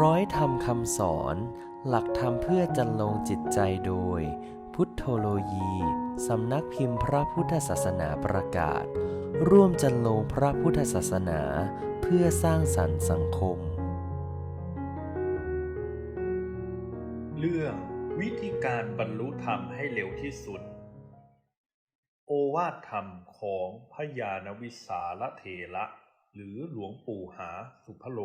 ร้อยธรรมคำสอน หลักธรรมเพื่อจันลงจิตใจโดย พุทธโลยีสำนักพิมพ์พระพุทธศาสนาประกาศ ร่วมจันลงพระพุทธศาสนา เพื่อสร้างสรรค์สังคม เรื่องวิธีการบรรลุธรรมให้เร็วที่สุด โอวาทธรรมของพระยาณวิสาลเถระ หรือหลวงปู่หาสุภโล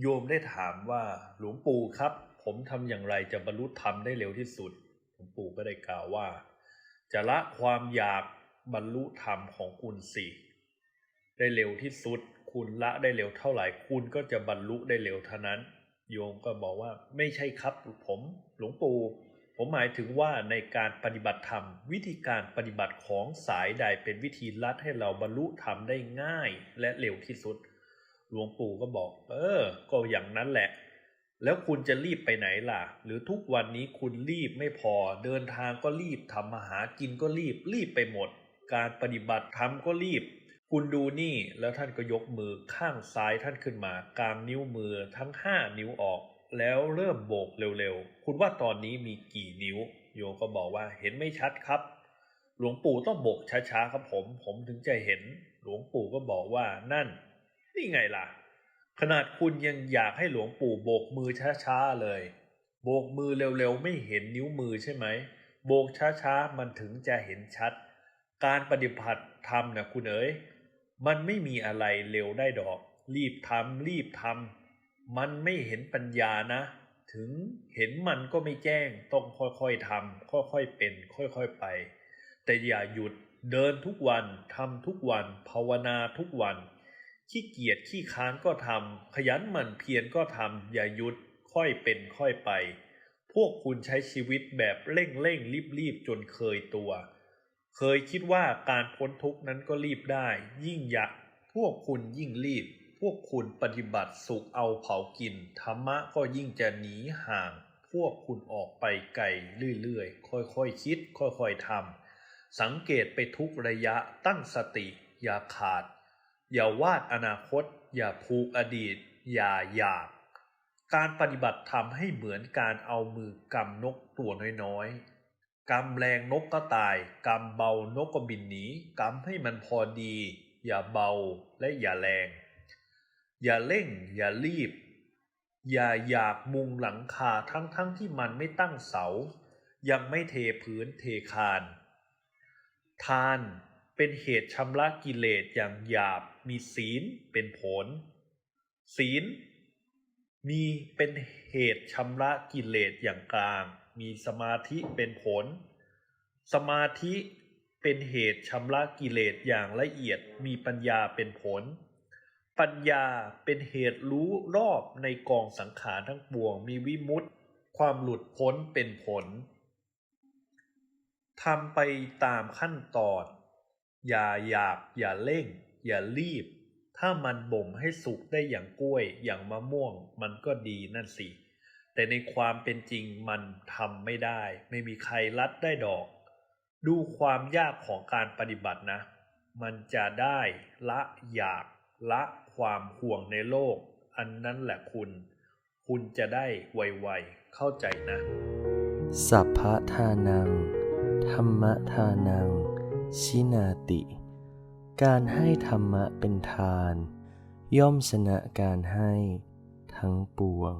โยมได้ถามว่าหลวงปู่ครับ ผมทำอย่างไรจะบรรลุธรรมได้เร็วที่สุด หลวงปู่ก็ได้กล่าวว่า จะละความอยากบรรลุธรรมของคุณสิได้เร็วที่สุด คุณละได้เร็วเท่าไหร่คุณก็จะบรรลุได้เร็วเท่านั้น โยมก็บอกว่าไม่ใช่ครับผมหลวงปู่ผมหมายถึงว่าในการปฏิบัติธรรม วิธีการปฏิบัติของสายใดเป็นวิธีลัดให้เราบรรลุธรรมได้ง่ายและเร็วที่สุด หลวงปู่ก็บอก เออ ก็อย่างนั้นแหละ แล้วคุณจะรีบไปไหนล่ะ หรือทุกวันนี้คุณรีบไม่พอ เดินทางก็รีบทำมาหากินก็รีบ รีบไปหมด การปฏิบัติธรรมก็รีบ คุณดูนี่ แล้วท่านก็ยกมือข้างซ้ายท่านขึ้นมากลางนิ้วมือทั้งห้านิ้วออก แล้วเริ่มโบกเร็วๆ คุณว่าตอนนี้มีกี่นิ้ว โยมก็บอกว่าเห็นไม่ชัดครับหลวงปู่ต้องโบกช้าๆครับผม ผมถึงจะเห็น หลวงปู่ก็บอกว่านั่น นี่ไงล่ะ ขนาดคุณยังอยากให้หลวงปู่โบกมือช้าๆเลย โบกมือเร็วๆไม่เห็นนิ้วมือใช่ไหม โบกช้าๆมันถึงจะเห็นชัด การปฏิบัติธรรมนะคุณเอ๋ยมันไม่มีอะไรเร็วได้ดอก รีบทำรีบทำมันไม่เห็นปัญญานะ ถึงเห็นมันก็ไม่แจ้ง ต้องค่อยๆทำค่อยๆเป็น ค่อยๆไป แต่อย่าหยุดเดินทุกวันทำทุกวัน ภาวนาทุกวัน ขี้เกียจขี้ค้านก็ทำขยันหมั่นเพียรก็ทำอย่าหยุดค่อยเป็นค่อยไป พวกคุณใช้ชีวิตแบบเร่งเร่งรีบรีบจนเคยตัว เคยคิดว่าการพ้นทุกนั้นก็รีบได้ ยิ่งอยากพวกคุณยิ่งรีบ พวกคุณปฏิบัติสุขเอาเผากินธรรมะก็ยิ่งจะหนีห่าง พวกคุณออกไปไกลเรื่อยๆ ค่อยๆคคิด ค่อยๆทำสังเกตไปทุกระยะตั้งสติ อย่าขาด อย่าวาดอนาคต อย่าผูกอดีต อย่าอยาก การปฏิบัติทำให้เหมือนการเอามือกำนกตัวน้อยๆกำแรงนกก็ตายกำเบานกก็บินหนีกำให้มันพอดี อย่าเบาและอย่าแรง อย่าเร่ง อย่ารีบ อย่าอยากมุงหลังคาทั้งๆทที่มันไม่ตั้งเสา ยังไม่เทพื้นเทคาน ทาน เป็นเหตุชำระกิเลสอย่างหยาบ มีศีลเป็นผล ศีล มีเป็นเหตุชำระกิเลสอย่างกลาง มีสมาธิเป็นผล สมาธิเป็นเหตุชำระกิเลสอย่างละเอียด มีปัญญาเป็นผล ปัญญาเป็นเหตุรู้รอบในกองสังขารทั้งปวง มีวิมุตติความหลุดพ้นเป็นผลทำไปตามขั้นตอน อย่าอยากอย่าเร่ง อย่ารีบ ถ้ามันบ่มให้สุกได้อย่างกล้วย อย่างมะม่วง มันก็ดีนั่นสิ แต่ในความเป็นจริงมันทำไม่ได้ ไม่มีใครรัดได้ดอก ดูความยากของการปฏิบัตินะ มันจะได้ละอยากละความห่วงในโลก อันนั้นแหละคุณ คุณจะได้ไวๆ เข้าใจนะ สัพพะทานัง ธรรมทานัง ชินาติ การให้ธรรมะเป็นทาน ย่อมชนะการให้ทั้งปวง